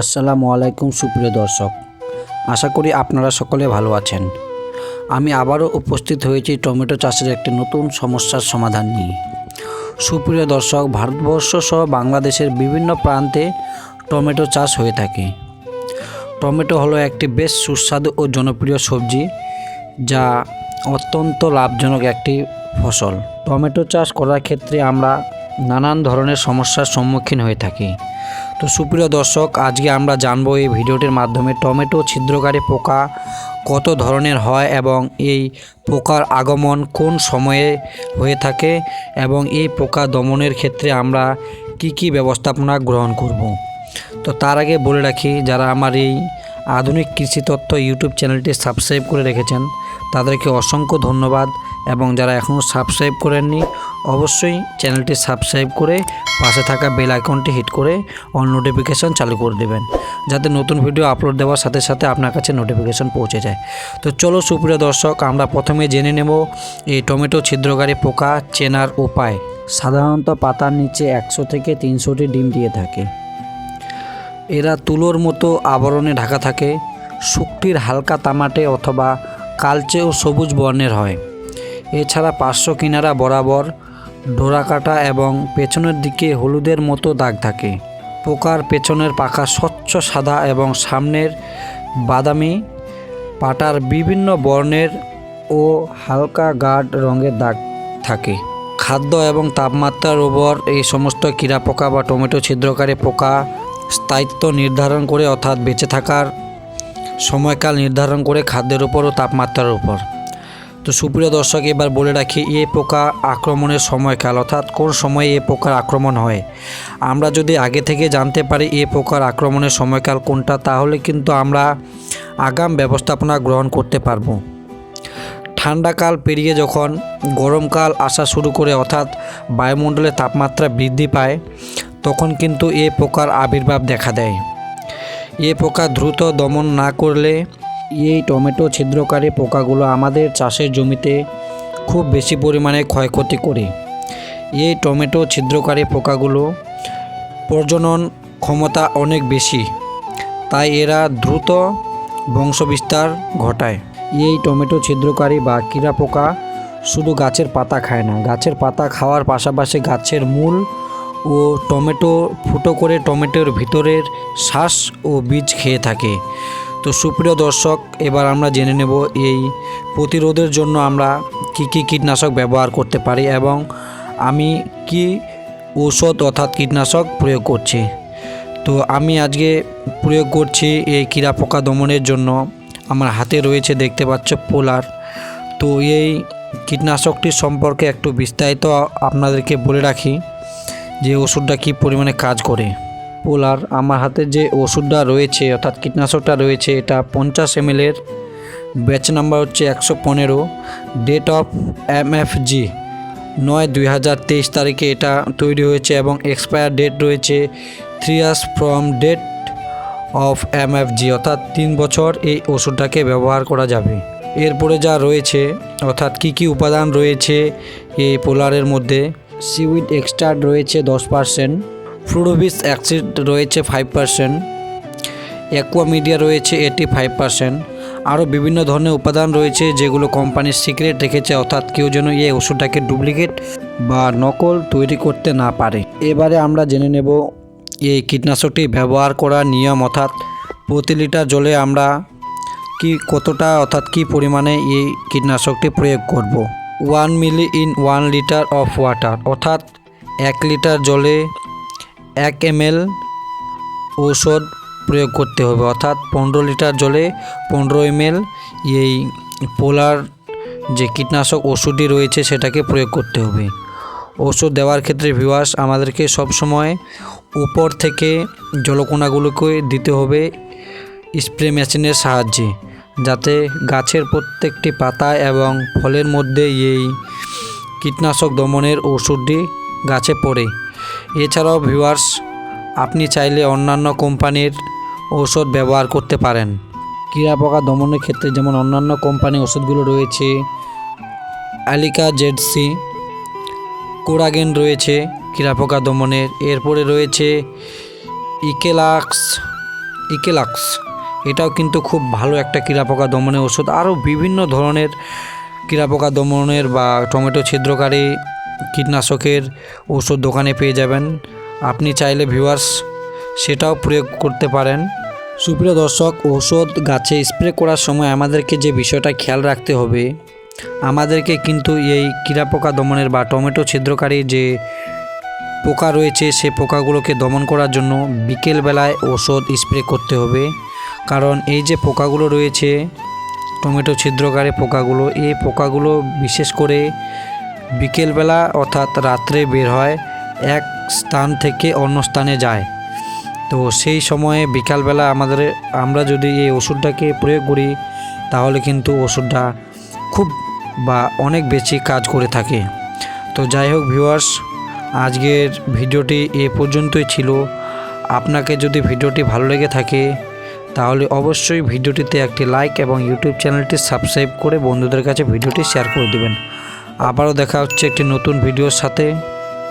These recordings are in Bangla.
আসসালামু আলাইকুম সুপ্রিয় দর্শক। আশা করি আপনারা সকলে ভালো আছেন। আমি আবারও উপস্থিত হয়েছি টমেটো চাষের একটি নতুন সমস্যার সমাধান নিয়ে। সুপ্রিয় দর্শক, ভারতবর্ষ সহ বাংলাদেশের বিভিন্ন প্রান্তে টমেটো চাষ হয়ে থাকে। টমেটো হলো একটি বেশ সুস্বাদু ও জনপ্রিয় সবজি, যা অত্যন্ত লাভজনক একটি ফসল। টমেটো চাষ করার ক্ষেত্রে আমরা নানান ধরনের সমস্যার সম্মুখীন হয়ে থাকি। তো সুপ্রিয় দর্শক, আজকে আমরা জানব এই ভিডিওটির মাধ্যমে টমেটো, ছিদ্রকারী পোকা কত ধরনের হয় এবং এই পোকার আগমন কোন সময়ে হয়ে থাকে এবং এই পোকা দমনের ক্ষেত্রে আমরা কি কি ব্যবস্থাপনা গ্রহণ করব। তো তার আগে বলে রাখি, যারা আমার এই আধুনিক কৃষি তথ্য ইউটিউব চ্যানেলটি সাবস্ক্রাইব করে রেখেছেন, তাদেরকে অসংখ্য ধন্যবাদ এবং যারা এখনও সাবস্ক্রাইব করেননি অবশ্যই চ্যানেলটি সাবস্ক্রাইব করে পাশে থাকা বেল আইকনটি হিট করে অল নোটিফিকেশান চালু করে দেবেন, যাতে নতুন ভিডিও আপলোড দেওয়ার সাথে সাথে আপনার কাছে নোটিফিকেশান পৌঁছে যায়। তো চলো সুপ্রিয় দর্শক, আমরা প্রথমে জেনে নেব এই টমেটো ছিদ্রকারী পোকা চেনার উপায়। সাধারণত পাতার নিচে একশো থেকে তিনশোটি ডিম দিয়ে থাকে। এরা তুলোর মতো আবরণে ঢাকা থাকে, শুকটির হালকা তামাটে অথবা কালচে ও সবুজ বর্ণের হয়। এছাড়া পার্শ্ব কিনারা বরাবর ডোরাকাটা এবং পেছনের দিকে হলুদের মতো দাগ থাকে। পোকার পেছনের পাখা স্বচ্ছ সাদা এবং সামনের বাদামি, পাটার বিভিন্ন বর্ণের ও হালকা গাঢ় রঙের দাগ থাকে। খাদ্য এবং তাপমাত্রার উপর এই সমস্ত কীরা পোকা বা টমেটো ছিদ্রকারী পোকা স্থায়িত্ব নির্ধারণ করে অর্থাৎ বেঁচে থাকার সময়কাল নির্ধারণ করে খাদ্যের উপর ও তাপমাত্রার উপর। তো সুপ্রিয় দর্শক, এবার বলে রাখি, এ পোকা আক্রমণের সময়কাল অর্থাৎ কোন সময়ে এ পোকার আক্রমণ হয়? আমরা যদি আগে থেকে জানতে পারি এ পোকার আক্রমণের সময়কাল কোনটা, তাহলে কিন্তু আমরা আগাম ব্যবস্থাপনা গ্রহণ করতে পারব। ঠান্ডাকাল পেরিয়ে যখন গরমকাল আসা শুরু করে, অর্থাৎ বায়ুমণ্ডলের তাপমাত্রা বৃদ্ধি পায়, তখন কিন্তু এ পোকার আবির্ভাব দেখা দেয়। এ পোকা দ্রুত দমন না করলে এই টমেটো ছিদ্রকারী পোকাগুলো আমাদের চাষের জমিতে খুব বেশি পরিমাণে ক্ষয়ক্ষতি করে। এই টমেটো ছিদ্রকারী পোকাগুলো প্রজনন ক্ষমতা অনেক বেশি, তাই এরা দ্রুত বংশবিস্তার ঘটায়। এই টমেটো ছিদ্রকারী বা কীরা পোকা শুধু গাছের পাতা খায় না, গাছের পাতা খাওয়ার পাশাপাশি গাছের মূল ও টমেটো ফুটো করে টমেটোর ভিতরের শ্বাস ও বীজ খেয়ে থাকে। তো সুপ্রিয় দর্শক, এবার আমরা জেনে নেব এই প্রতিরোধের জন্য আমরা কি কি কীটনাশক ব্যবহার করতে পারি এবং আমি কি ঔষধ অর্থাৎ কীটনাশক প্রয়োগ করছি। তো আমি আজকে প্রয়োগ করছি এই কীরা পোকা দমনের জন্য। আমার হাতে রয়েছে দেখতে পাচ্ছ পোলার। তো এই কীটনাশকটির সম্পর্কে একটু বিস্তারিত আপনাদেরকে বলে রাখি যে ওষুধটা কী পরিমাণে কাজ করে। পোলার আমার হাতে যে ওষুধটা রয়েছে, অর্থাৎ কীটনাশকটা রয়েছে, এটা পঞ্চাশ এমএলের ব্যাচ নাম্বার হচ্ছে একশো পনেরো date of M F G নয় দুই হাজার তেইশ তারিখে এটা তৈরি হয়েছে এবং এক্সপায়ার ডেট রয়েছে three years from date of M F G অর্থাৎ তিন বছর এই ওষুধটাকে ব্যবহার করা যাবে। এরপরে যা রয়েছে, অর্থাৎ কি কি উপাদান রয়েছে এই পোলারের মধ্যে সিউইড এক্সট্রাক্ট রয়েছে দশ পার্সেন্ট ফ্লুরোভিস অ্যাক্সিড রয়েছে ফাইভ পার্সেন্ট অ্যাকুয়া মিডিয়া রয়েছে এটি ফাইভ পার্সেন্ট আরও বিভিন্ন ধরনের উপাদান রয়েছে যেগুলো কোম্পানির সিক্রেট রেখেছে, অর্থাৎ কেউ যেন এই ওষুধটাকে ডুপ্লিকেট বা নকল তৈরি করতে না পারে এবারে আমরা জেনে নেব এই কীটনাশকটি ব্যবহার করার নিয়ম, অর্থাৎ প্রতি লিটার জলে আমরা কি কতটা, অর্থাৎ কি পরিমাণে এই কীটনাশকটি প্রয়োগ করব। One milli in one litre of water অর্থাৎ এক লিটার জলে এক এমএল ঔষধ প্রয়োগ করতে হবে। অর্থাৎ পনেরো লিটার জলে পনেরো এমএল এই পোলার যে কীটনাশক ওষুধটি রয়েছে সেটাকে প্রয়োগ করতে হবে। ওষুধ দেওয়ার ক্ষেত্রে ভিওয়াস আমাদেরকে সবসময় উপর থেকে জলকণাগুলোকে দিতে হবে স্প্রে মেশিনের সাহায্যে, যাতে গাছের প্রত্যেকটি পাতা এবং ফলের মধ্যে এই কীটনাশক দমনের ওষুধটি গাছে পড়ে। এছাড়াও ভিউয়ার্স আপনি চাইলে অন্যান্য কোম্পানির ঔষধ ব্যবহার করতে পারেন। পোকা দমনের ক্ষেত্রে যেমন অন্যান্য কোম্পানির ওষুধগুলো রয়েছে অ্যালিকা জেডসি, কোরাগেন রয়েছে পোকা দমনের, এরপরে রয়েছে ইকেলাক্স ইকেলাক্স। এটাও কিন্তু খুব ভালো একটা কীড়াপোকা দমনের ওষুধ আরও বিভিন্ন ধরনের কীড়াপোকা দমনের বা টমেটো ছিদ্রকারী কীটনাশকের ওষুধ দোকানে পেয়ে যাবেন। আপনি চাইলে ভিউয়ার্স সেটাও প্রয়োগ করতে পারেন। সুপ্রিয় দর্শক, ঔষধ গাছে স্প্রে করার সময় আমাদেরকে যে বিষয়টা খেয়াল রাখতে হবে, আমাদেরকে কিন্তু এই কীড়াপোকা দমনের বা টমেটো ছিদ্রকারী যে পোকা রয়েছে, সে পোকাগুলোকে দমন করার জন্য বিকেলবেলায় ওষুধ স্প্রে করতে হবে। কারণ এই যে পোকাগুলো রয়েছে, টমেটো ছিদ্রকারী পোকাগুলো, এই পোকাগুলো বিশেষ করে বিকেলবেলা অর্থাৎ রাত্রে বের হয়, এক স্থান থেকে অন্য স্থানে যায়। তো সেই সময়ে বিকালবেলা আমাদের, আমরা যদি এই ওষুধটাকে প্রয়োগ করি, তাহলে কিন্তু ওষুধটা খুব বা অনেক বেশি কাজ করে থাকে। তো যাই হোক ভিউয়ার্স, আজকের ভিডিওটি এ পর্যন্তই ছিল। আপনাকে যদি ভিডিওটি ভালো লেগে থাকে, তাহলে অবশ্যই ভিডিওটিতে একটি লাইক এবং ইউটিউব চ্যানেলটি সাবস্ক্রাইব করে বন্ধুদের কাছে ভিডিওটি শেয়ার করে দেবেন। আবারও দেখা হচ্ছে একটি নতুন ভিডিওর সাথে।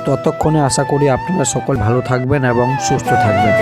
ততক্ষণে আশা করি আপনারা সকল ভালো থাকবেন এবং সুস্থ থাকবেন।